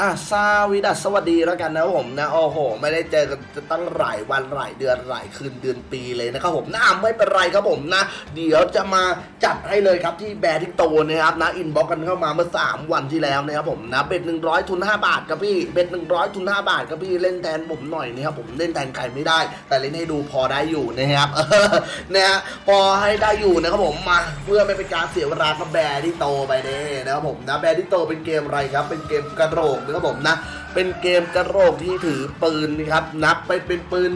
อะซาวิดัสสวัสดีแล้วกันนะครับผมนะโอ้โห ไม่ได้เจอกันตั้งหลายวันหลายเดือนหลายคืนเดือนปีเลยนะครับผมนะไม่เป็นไรครับผมนะ เดี๋ยวจะมาจัดให้เลยครับที่แบร์ทิกโตนะครับนะอินบ็อกกันเข้ามาเมื่อ 3 วันที่แล้วนะครับผมนะเบ็ด100ทุน5บาทครับพี่เบ็ด100ทุน5บาทครับพี่เล่นแทนผมหน่อยนะครับผมเล่นแทนใครไม่ได้ แต่เล่นให้ดูพอได้อยู่นะครับนะฮะพอให้ได้อยู่นะครับผมมาเพื่อไม่เป็นการเสียเวลากับแบร์ที่โตไปเด้นะครับผมนะแบร์ที่โตเป็นเกมอะไรครับเป็นเกมกระโดดนะครับผมนะ เป็นเกมกระโดดที่ถือปืนนะครับ นับไปเป็นปืน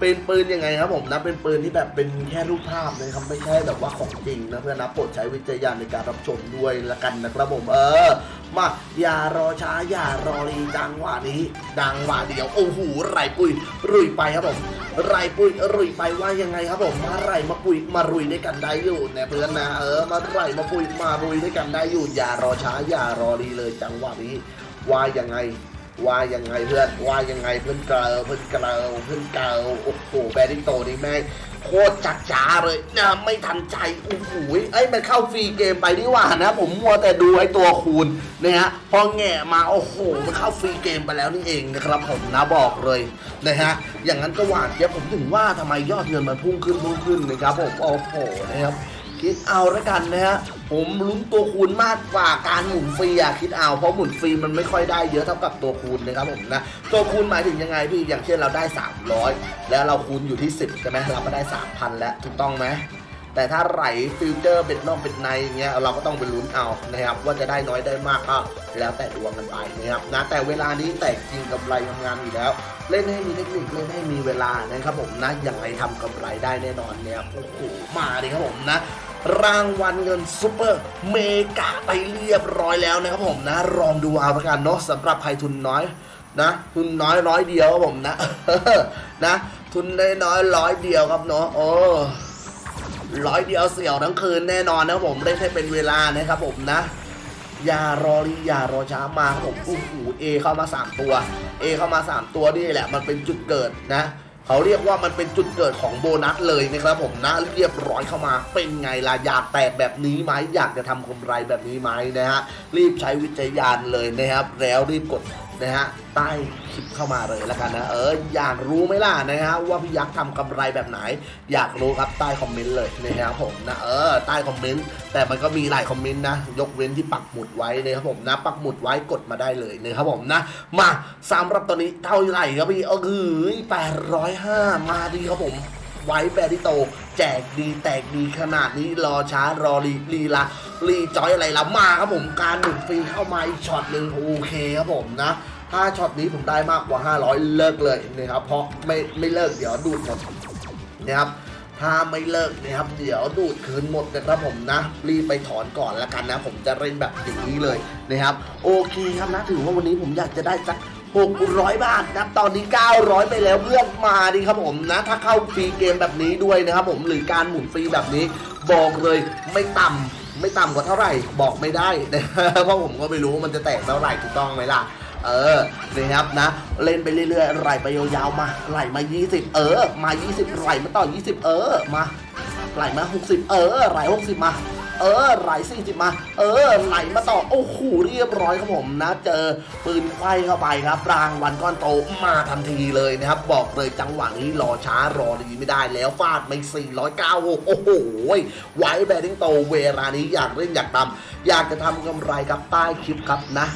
เป็นปืนยังไงครับผมนะเป็นปืนที่แบบเป็นแค่รูปภาพนะครับไม่ใช่แบบว่าของจริงนะเพื่อนนะโปรดใช้วิจารณญาณในการรับชมด้วยละกันนะครับผมเออ มาอย่ารอช้าอย่ารอรีจังหวะนี้ ดังหวะเดียวโอ้โหไรปุยรุยไปครับผมไรปุยรุยไปว่ายังไงครับผมมาไรมาปุยมารุยด้วยกันได้อยู่นี่ยเพื่อนนะเออมาไรมาปุยมารุยด้วยกันได้อยู่ อย่ารอช้าอย่ารอรีเลยจังหวะนี้ ว่ายังไงว่ายังไงเพื่อนว่ายังไงเพื่อนเกลเพื่อนเกลเพื่อนเกลโอ้โหแบริโตนี่แม่งโคตรจัดจ้าเลยนะไม่ทันใจโอ้โหไอ้มันเข้าฟรีเกมไปนี่หว่านะ ผมมัวแต่ดูไอ้ตัวคูณนะฮะพอแง่มาโอ้โหมันเข้าฟรีเกมไปแล้วนี่เองนะครับผมนะบอกเลยนะฮะอย่างนั้นก็หวานเจี๊ยบผมถึงว่าทำไมยอดเงินมันพุ่งขึ้นพุ่งขึ้นนะครับผมโอ้โหนะครับ คิดเอาล้วกันนะฮะผมลุ้นตัวคูณมากกว่าการหมุนฟรีอะคิดเอาเพราะหมุนฟรีมันไม่ค่อยได้เยอะเท่ากับตัวคูณนะครับผมนะตัวคูณหมายถึงยังไงพี่อย่างเช่นเราได้ 300 แล้วเราคูณอยู่ที่ 10ใช่ไหมเราก็ได้ 3,000 แล้วถูกต้องไหมแต่ถ้าไหลฟิวเจอร์เป็นนอกเป็นในอย่างเงี้ยเราก็ต้องไปลุ้นเอานะครับว่าจะได้น้อยได้มากก็แล้วแต่ดวงกันไปนะครับนะแต่เวลานี้แตกจริงกำไรทำงานอยู่แล้ว เล่นให้มีเทคนิคเล่นให้มีเวลานะครับผมนะอย่างไรทำกำไรได้แน่นอนเนี่ยโอ้โหมาดิครับผมนะ รางวัลเงินซูเปอร์เมกาไปเรียบร้อยแล้วนะครับผมนะลองดูเอาละกันเนาะสำหรับใครทุนน้อยนะทุนน้อยร้อยเดียวครับผมนะนะ ทุนน้อยร้อยเดียวครับเนาะโอ้ร้อยเดียวเสี่ยวทั้งคืนแน่นอนนะครับผมเล่ให้เป็นเวลานะครับผมนะอย่ารอรีอย่ารอช้ามาครับผมอู้หูเอเข้ามา 3 ตัว เอเข้ามา 3 ตัวนี่แหละมันเป็นจุดเกิดนะ เขาเรียกว่ามันเป็นจุดเกิดของโบนัสเลยนะครับผมนะเรียบร้อยเข้ามาเป็นไงล่ะอยากแตกแบบนี้ไหมอยากจะทำกำไรแบบนี้ไหมนะฮะรีบใช้วิจัยานเลยนะครับ แล้วรีบกด นะฮะใต้คลิปเข้ามาเลยแล้วกันนะ เอออยากรู้ไหมล่ะนะฮะว่าพี่ยักษ์ทำกำไรแบบไหน อยากรู้ครับใต้คอมเมนต์เลยนะครับผมนะเออใต้คอมเมนต์แต่มันก็มีหลายคอมเมนต์นะ ยกเว้นที่ปักหมุดไว้นะครับผมนะ ปักหมุดไว้กดมาได้เลยนะครับผมนะมาสำหรับตอนนี้เท่าไหร่ครับพี่เออคือแปดร้อยห้ามาดีครับผม ไว้แบริโต แจกดีแตกดีขนาดนี้รอช้ารอรีรีละรีจอยอะไรละมาครับผมการหนุนฟรีเข้ามาอีกช็อตหนึ่งโอเคครับผมนะถ้าช็อตนี้ผมได้มากกว่า 500 เลิกเลยนะครับเพราะไม่ไม่เลิกเดี๋ยวดูดหมดนะครับถ้าไม่เลิกนะครับเดี๋ยวดูดคืนหมดนะครับผมนะ รีบไปถอนก่อนละกันนะ ผมจะเล่นแบบอย่างนี้เลยนะครับ โอเคครับนะถือว่าวันนี้ผมอยากจะได้สัก 600 บาทนะครับตอนนี้ 900 ไปแล้วเพื่อนมาดิครับผมนะ ถ้าเข้าฟรีเกมแบบนี้ด้วยนะครับผมหรือการหมุนฟรีแบบนี้ บอกเลยไม่ต่ำไม่ต่ำกว่าเท่าไหร่บอกไม่ได้นะเพราะผมก็ไม่รู้ว่ามันจะแตกเท่าไหร่ถูกต้องไหมล่ะเออนะครับนะ เล่นไปเรื่อยๆไหลไปยาวๆมาไหลมา 20 เออ มา 20ไหลมาต่อ 20 เออมาไหลมา 60 เออไหล60 มา เออไหลสี่สิบมา เออไหลมาต่อโอ้โหเรียบร้อยครับผมนะ เจอปืนไข้เข้าไปครับรางวันก้อนโตมาทันทีเลยนะครับ บอกเลยจังหวะนี้รอช้ารอดีไม่ได้แล้วฟาดไป496โอ้โหไว้แบริ่งโตเวลานี้อยากเล่นอยากทำอยากจะทำกำไรกับใต้คลิปครับนะ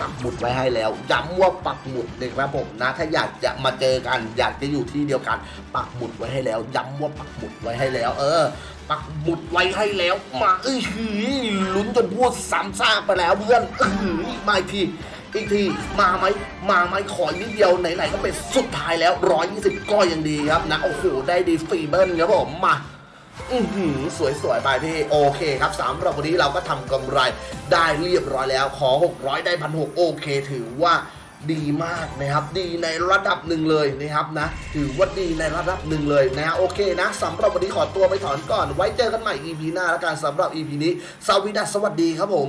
ปักหมุดไว้ให้แล้ว ย้ำว่าปักหมุดนะครับผมนะ ถ้าอยากจะมาเจอกัน อยากจะอยู่ที่เดียวกัน ปักหมุดไว้ให้แล้ว ย้ำว่าปักหมุดไว้ให้แล้ว เออ ปักหมุดไว้ให้แล้วมาเอ้ยหือลุ้นจนพูดซ้ำซากไปแล้วเพื่อนเออมาอีกทีอีกทีมาไหมมาไหมขออีกนิดเดียวไหนๆก็เป็นสุดท้ายแล้ว 120 ก็ยังดีครับนะโอ้โหได้ดีฟรีเบิลครับผมมา อือหือสวยๆไปพี่โอเคครับสามรอบวันนี้เราก็ทำกำไรได้เรียบร้อยแล้วขอ 600 ได้พันหโอเค ถือว่าดีมากนะครับดีในระดับหนึ่งเลยนะครับนะถือว่าดีในระดับหนึ่งเลยนะโอเคนะสำหรับวันนี้ขอตัวไปถอนก่อนไว้เจอกันใหม่ EP หน้าแล้วกันสำหรับ EP นี้สวัสดีสวัสดีครับผม